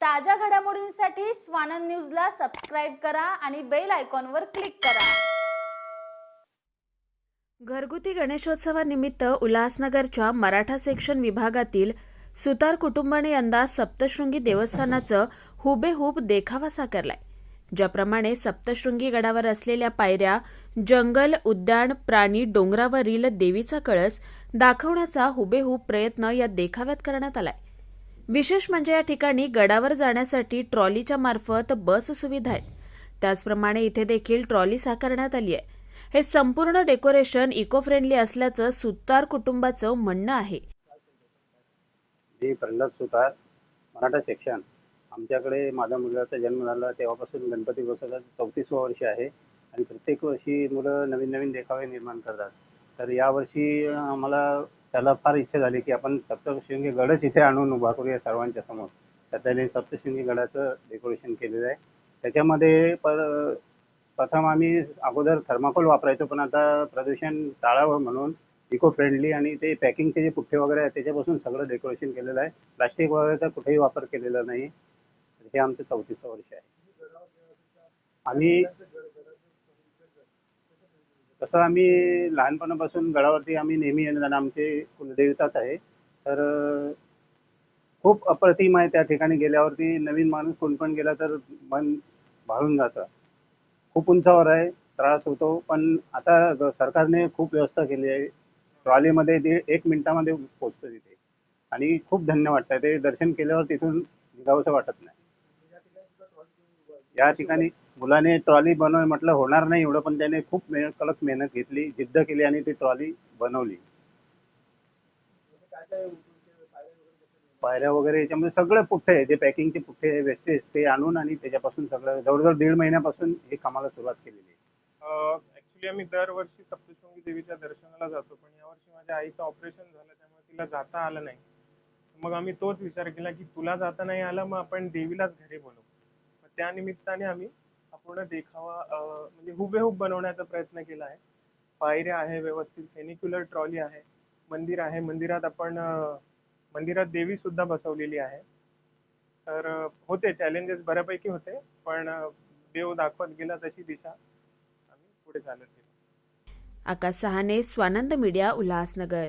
ताज्या घडामोडींसाठी स्वानंद न्यूजला सबस्क्राईब करा आणि बेल आयकॉनवर क्लिक करा. घरगुती गणेशोत्सवानिमित्त उल्हासनगरच्या मराठा सेक्शन विभागातील सुतार कुटुंबाने यंदा सप्तशृंगी देवस्थानाचं हुबेहूब देखावा साकारलाय. ज्याप्रमाणे सप्तशृंगी गडावर असलेल्या पायऱ्या जंगल उद्यान प्राणी डोंगरावरील देवीचा कळस दाखवण्याचा हुबेहूब प्रयत्न या देखाव्यात करण्यात आलाय. विशेष म्हणजे या ठिकाणी गडावर जाण्यासाठी ट्रॉलीच्या मार्फत बस सुविधा आहेत. त्याचप्रमाणे इथे देखील ट्रॉली साकारण्यात आली आहे. हे संपूर्ण डेकोरेशन इको फ्रेंडली असल्याचं सुतार कुटुंबाचं म्हणणं आहे. मी प्रल्हाद सुतार मराठा सेक्शन आमच्याकडे माझ्या मुलाचा जन्म झाला तेव्हापासून गणपती बसवला चौतीसवं वर्ष आहे आणि प्रत्येक वर्षी मुलं नवीन नवीन देखावे निर्माण करतात. तर यावर्षी आम्हाला त्याला फार इच्छा झाली की आपण सप्तशृंगी गडच इथे आणून उभा करूया सर्वांच्या समोर. तर त्याने सप्तशृंगी गडाचं डेकोरेशन केलेलं आहे. त्याच्यामध्ये पर प्रथम आम्ही अगोदर थर्माकोल वापरायचो पण आता प्रदूषण टाळावं म्हणून इको फ्रेंडली आणि ते पॅकिंगचे जे पुठ्ठे वगैरे आहेत त्याच्यापासून सगळं डेकोरेशन केलेलं आहे. प्लास्टिक वगैरेचा कुठेही वापर केलेला नाही. हे आमचं चौतीसवं वर्ष आहे. आम्ही तसं आम्ही लहानपणापासून गडावरती आम्ही नेहमी येणं जाणं आमचे कुलदेवताच आहे. तर खूप अप्रतिम आहे त्या ठिकाणी गेल्यावरती नवीन माणूस कोण पण गेला तर मन भाळून जातं. खूप उंचावर आहे त्रास होतो पण आता सरकारने खूप व्यवस्था केली आहे. ट्रॉलीमध्ये ते एक मिनिटामध्ये पोचतं तिथे. आणि खूप धन्य वाटतं ते दर्शन केल्यावर तिथून निघावंसं वाटत नाही. या ठिकाणी मुलाने ट्रॉली बनव म्हटलं होणार नाही एवढं पण त्याने खूप मेहनत कडक मेहनत घेतली जिद्द केली आणि ती ट्रॉली बनवली. पायऱ्या वगैरे याच्यामध्ये सगळे पुठ्ठे जे पॅकिंगचे पुठ्ठे वेस्टेज ते आणून आणि त्याच्यापासून सगळं जवळजवळ दीड महिन्यापासून हे कामाला सुरुवात केलेली आहे. ऍक्च्युली आम्ही दरवर्षी सप्तशृंगी देवीच्या दर्शनाला जातो पण यावर्षी माझ्या आईचं ऑपरेशन झालं त्यामुळे तिला जाता आलं नाही. मग आम्ही तोच विचार केला की तुला जाता नाही आलं मग आपण देवीलाच घरी बोलू त्या निमित्ताने आम्ही हा पूर्ण देखावा अं, म्हणजे हुबेहूब बनवण्याचा प्रयत्न केला आहे. पायऱ्या आहे व्यवस्थित फेनिक्युलर ट्रॉली आहे मंदिर आहे. मंदिरात आपण अं, मंदिरात देवी सुद्धा बसवलेली आहे. तर अं, होते चॅलेंजेस बऱ्यापैकी होते पण अं, देव दाखवत गेला तशी दिशा आम्ही पुढे चालत गेलो. आकाश सहाने स्वानंद मीडिया उल्हासनगर.